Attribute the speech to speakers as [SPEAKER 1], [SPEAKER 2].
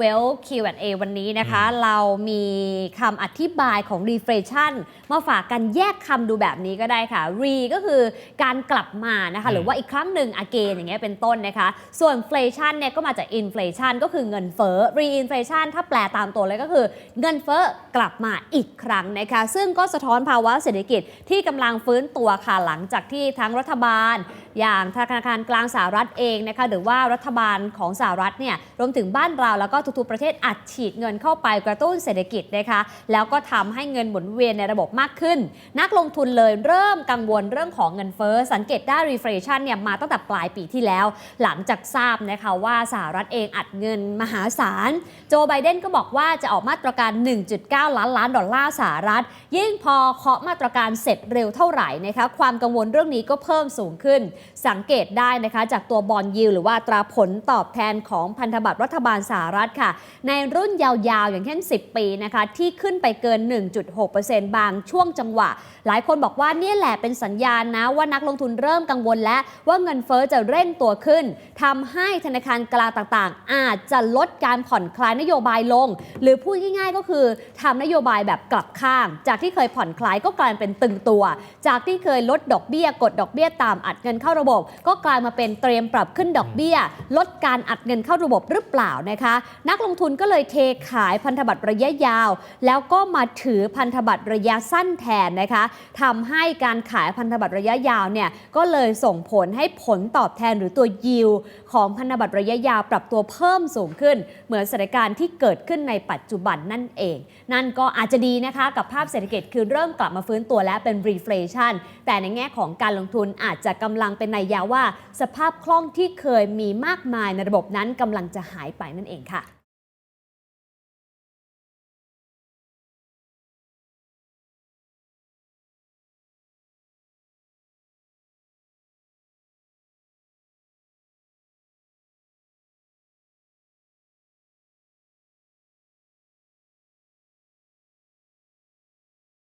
[SPEAKER 1] Well Q&A วันนี้นะคะ เรามีคำอธิบายของ reflation มาฝากกันแยกคำดูแบบนี้ก็ได้ค่ะ re ก็คือการกลับมานะคะ หรือว่าอีกครั้งหนึ่ง again อย่างเงี้ยเป็นต้นนะคะ ส่วน inflation เนี่ยก็มาจาก inflation ก็คือเงินเฟ้อ reinflation ถ้าแปลตามตัวเลยก็คือ เงินเฟ้อกลับมาอีกครั้งนะคะ ซึ่งก็สะท้อนภาวะเศรษฐกิจที่กำลังฟื้นตัวค่ะหลังจากที่ทั้งรัฐบาล อย่างธนาคารกลางสหรัฐเองนะคะหรือว่ารัฐบาลของสหรัฐเนี่ยรวมถึงบ้านเราแล้วก็ทุกๆประเทศอัดฉีดเงินเข้าไปกระตุ้นเศรษฐกิจนะคะแล้วก็ทำให้เงินหมุนเวียนในระบบมากขึ้น นักลงทุนเลยเริ่มกังวลเรื่องของเงินเฟ้อสังเกตได้ reflation เนี่ยมาตั้งแต่ปลายปีที่แล้ว หลังจากทราบนะคะว่าสหรัฐเองอัดเงินมหาศาล โจไบเดนก็บอกว่าจะออกมาตรการ 1.9 ล้านล้านดอลลาร์สหรัฐ ยิ่งพอเคาะมาตรการเสร็จเร็วเท่าไหร่นะคะความกังวลเรื่องนี้ก็เพิ่มสูงขึ้น สังเกตได้นะคะจากตัวบอลยิวหรือว่าตราผลตอบแทนของพันธบัตรรัฐบาลสหรัฐค่ะ ในรุ่นยาวๆ อย่างเช่น 10 ปีนะคะที่ขึ้นไปเกิน 1.6%บางช่วงจังหวะ หลายคนบอกว่านี่แหละเป็นสัญญาณนะว่านักลงทุนเริ่มกังวลแล้วว่าเงินเฟอ้อจะเร่งตัวขึ้นทำให้ธนาคารกลางต่างๆ อาจจะลดการผ่อนคลายนโยบายลง หรือพูดง่ายๆก็คือทำนโยบายแบบกลับข้าง จากที่เคยผ่อนคลายก็กลายเป็นตึงตัว จากที่เคยลดดอกเบี้ยกดดอกเบี้ยตามอัดเงินเข้าระบบ ก็กลายมาเป็นเตรียมปรับขึ้นดอกเบี้ย ลดการอัดเงินเข้าระบบหรือเปล่านะคะนักลงทุนก็เลยเทขายพันธบัตรระยะยาว แล้วก็มาถือพันธบัตรระยะสั้นแทนนะคะทำให้การขายพันธบัตรระยะยาวเนี่ยก็เลยส่งผลให้ผลตอบแทนหรือตัวยิวของพันธบัตรระยะยาวปรับตัวเพิ่มสูงขึ้น เหมือนสถานการณ์ที่เกิดขึ้นในปัจจุบันนั่นเอง นั่นก็อาจจะดีนะคะกับภาพเศรษฐกิจคือเริ่มกลับมาฟื้นตัวและเป็น reflation แต่ในแง่ของการลงทุนอาจจะกำลังเป็นนัยยะว่า สภาพคล่องที่เคยมีมากมายในระบบนั้นกำลังจะหายไปนั่นเองค่ะ